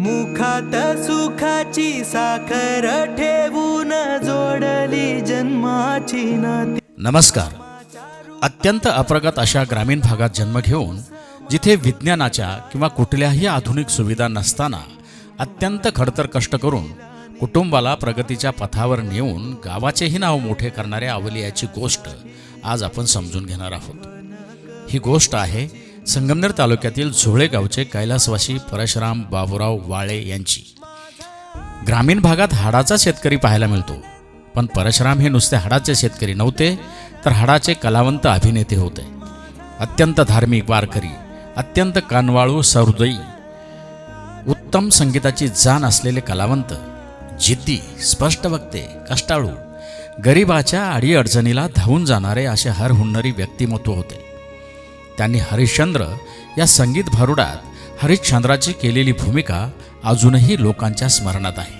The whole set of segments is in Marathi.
मुखात सुखाची साखर ठेवून जोडली जन्माची नाती. नमस्कार. अत्यंत अप्रगत अशा ग्रामीण भागात जन्म घेऊन जिथे विज्ञानाच्या किंवा कुठल्याही आधुनिक सुविधा नसताना अत्यंत खडतर कष्ट करून कुटुंबाला प्रगतीच्या पथावर नेऊन गावाचेही नाव मोठे करणाऱ्या अवलियाची गोष्ट आज आपण समजून घेणार आहोत. ही गोष्ट आहे संगमनेर तालुक्यातील झोळे गावचे कैलासवासी परशुराम बाबूराव वाळे यांची. ग्रामीण भागात हाडाचा शेतकरी पाहायला मिळतो. पण परशुराम हे नुसते हाडाचे शेतकरी नव्हते तर हाडाचे कलावंत अभिनेते होते. अत्यंत धार्मिक वारकरी अत्यंत कानवाळू सहृदयी उत्तम संगीताची जाण असलेले कलावंत जिद्दी स्पष्ट वक्ते कष्टाळू गरिबाच्या अडीअडचणीला धावून जाणारे असे हर हुन्नरी व्यक्तिमत्व होते. त्यांनी हरिश्चंद्र या संगीत भारुडात हरिश्चंद्राची केलेली भूमिका अजूनही लोकांच्या स्मरणात आहे.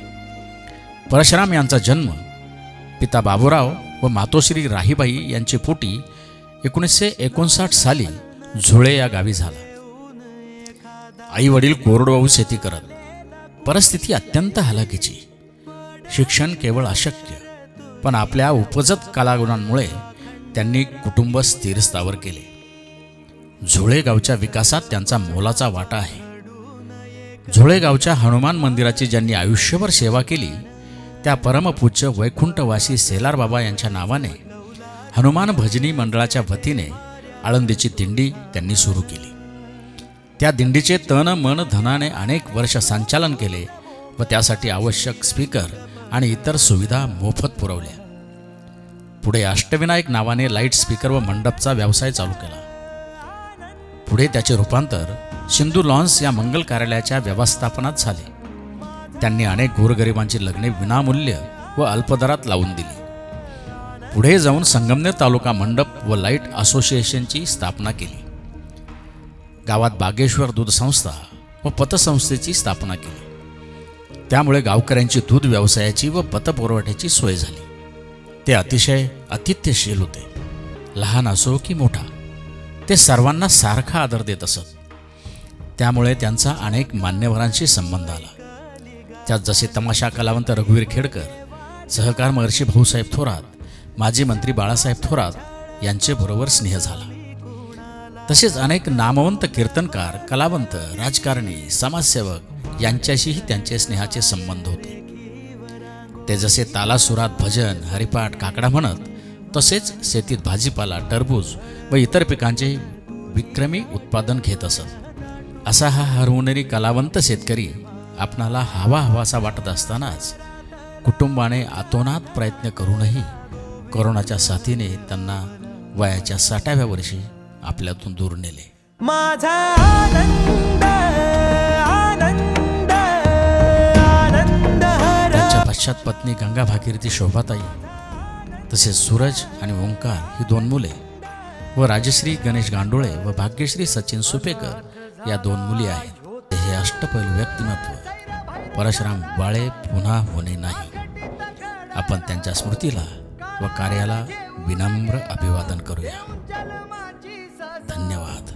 परशुराम यांचा जन्म पिता बाबूराव व मातोश्री राहीबाई यांचे पोटी एकोणीसशे एकोणसाठ साली झुळे या गावी झाला. आई वडील कोरडवाहू शेती करत परिस्थिती अत्यंत हलाखीची. शिक्षण केवळ अशक्य पण आपल्या उपजत कलागुणांमुळे त्यांनी कुटुंब स्थिरस्थावर केले. झुळे गावच्या विकासात त्यांचा मोलाचा वाटा आहे. झुळे गावच्या हनुमान मंदिराची ज्यांनी आयुष्यभर सेवा केली त्या परमपूज्य वैकुंठवासी सेलार बाबा यांच्या नावाने हनुमान भजनी मंडळाच्या वतीने आळंदीची दिंडी त्यांनी सुरू केली. त्या दिंडीचे तन मन धनाने अनेक वर्ष संचालन केले व त्यासाठी आवश्यक स्पीकर आणि इतर सुविधा मोफत पुरवल्या. पुढे अष्टविनायक नावाने लाइट स्पीकर व मंडपचा व्यवसाय चालू केला. पुढे त्याचे रूपांतर सिंधू लॉन्स या मंगल कार्यालयाच्या व्यवस्थापनात झाले. त्यांनी अनेक गोरगरिबांची लग्ने विनामूल्य व अल्पदरात लावून दिली. पुढे जाऊन संगमनेर तालुका मंडप व लाइट असोसिएशनची स्थापना केली. गावात बागेश्वर दूध संस्था व पतसंस्थेची स्थापना केली. त्यामुळे गावकऱ्यांची दूध व्यवसायाची व पतपुरवठ्याची सोय झाली. ते अतिशय अतिथ्यशील होते. लहान असो की मोठा. ते सर्वांना सारखा आदर देत असत. त्यामुळे त्यांचा अनेक मान्यवरांशी संबंध आला. त्यात जसे तमाशा कलावंत रघुवीर खेडकर सहकार महर्षी भाऊसाहेब थोरात माजी मंत्री बाळासाहेब थोरात यांचे बरोबर स्नेह झाला. तसेच अनेक नामवंत कीर्तनकार कलावंत राजकारणी समाजसेवक यांच्याशीही त्यांचे स्नेहाचे संबंध होते. ते जसे तालासुरात भजन हरिपाठ काकडा म्हणत तसेच शेतीत भाजीपाला टरबूज व इतर पिकांचे विक्रमी उत्पादन घेत असत. असा हा हरवणारी कलावंत शेतकरी आपणाला हवा हवासा वाटत असतानाच कुटुंबाने आतोनात प्रयत्न करूनही कोरोनाच्या साथीने त्यांना वयाच्या साठाव्या वर्षी आपल्यातून दूर नेले. माझा आनंद आनंद आनंद त्यांच्या पश्चात पत्नी गंगा भागीरथी शोभाताई तसेच सूरज आणि ओंकार ही दोन मुले व राजश्री गणेश गांडोळे व भाग्यश्री सचिन सुपेकर या दोन मुली आहेत. हे अष्टपैलू व्यक्तिमत्व परशुराम बाळे पुन्हा होणे नाही. आपण त्यांच्या स्मृतीला व कार्याला विनम्र अभिवादन करूया. धन्यवाद.